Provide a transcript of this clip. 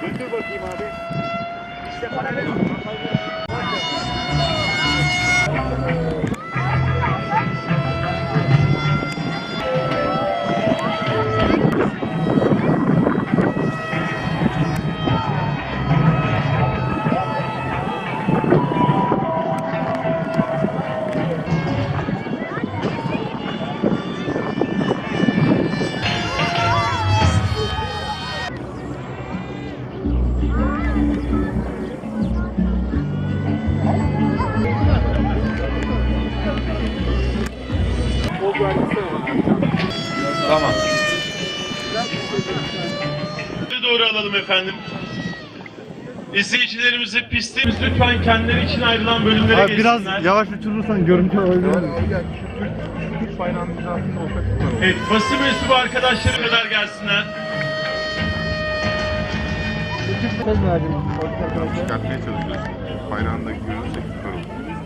Götür bakayım abi. İşte paralel. Tamam. doğru alalım efendim. İzleyicilerimizi pistte lütfen kendileri için ayrılan bölümlere Abi biraz geçsinler. yavaş uçurursan görüntü olabilir mi? Türk süper olur. Evet, basın mensubu arkadaşları kadar gelsinler. Çıkartmaya çalışıyoruz. Bayrağını da görürsek olur.